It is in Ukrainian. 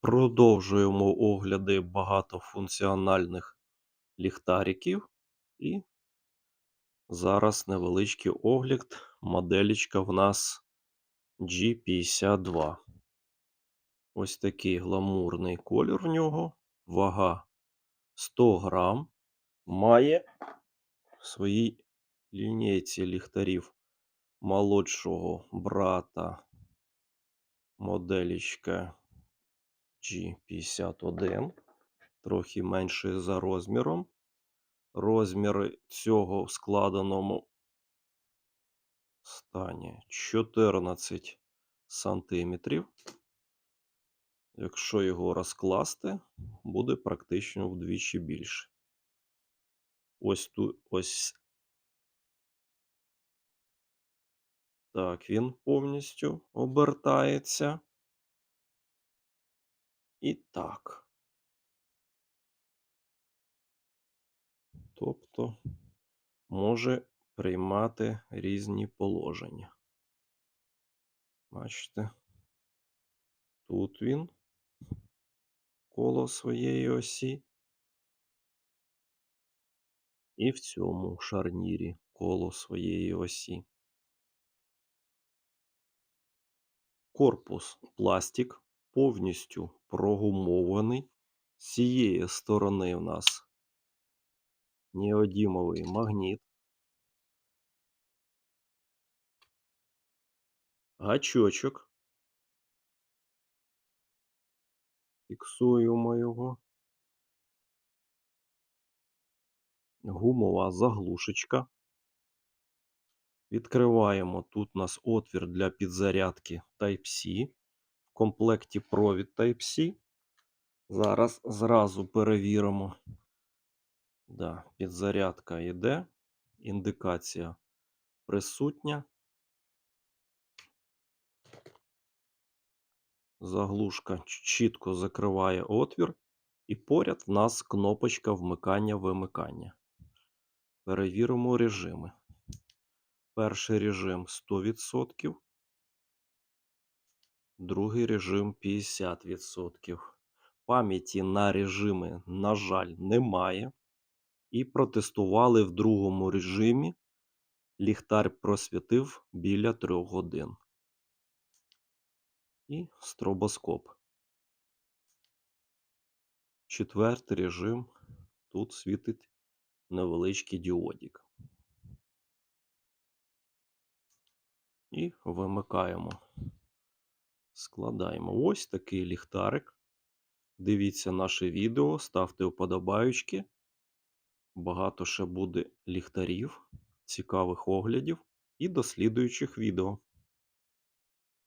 Продовжуємо огляди багатофункціональних ліхтариків. І зараз невеличкий огляд. Моделічка в нас G52. Ось такий гламурний колір в нього. Вага 100 грам. Має в своїй лінійці ліхтарів молодшого брата моделічка G51, трохи менший за розміром. Розміри цього в складеному стані 14 сантиметрів. Якщо його розкласти, буде практично вдвічі більше. Ось тут ось так він повністю обертається. І так. Тобто може приймати різні положення. Бачите, тут він коло своєї осі. І в цьому шарнірі коло своєї осі. Корпус пластик повністю прогумований. З цієї сторони в нас неодімовий магніт. Гачочок. Фіксуємо його. Гумова заглушечка. Відкриваємо. Тут у нас отвір для підзарядки Type-C. Комплекті провід Type-C. Зараз зразу перевіримо. Да, підзарядка йде. Індикація присутня. Заглушка чітко закриває отвір. І поряд в нас кнопочка вмикання-вимикання. Перевіримо режими. Перший режим 100%. Другий режим 50%. Пам'яті на режими, на жаль, немає. І протестували в другому режимі. Ліхтар просвітив біля 3 годин. І стробоскоп. Четвертий режим. Тут світить невеличкий діодік. І вимикаємо. Складаємо ось такий ліхтарик. Дивіться наше відео, ставте вподобаючки. Багато ще буде ліхтарів, цікавих оглядів і дослідуючих відео.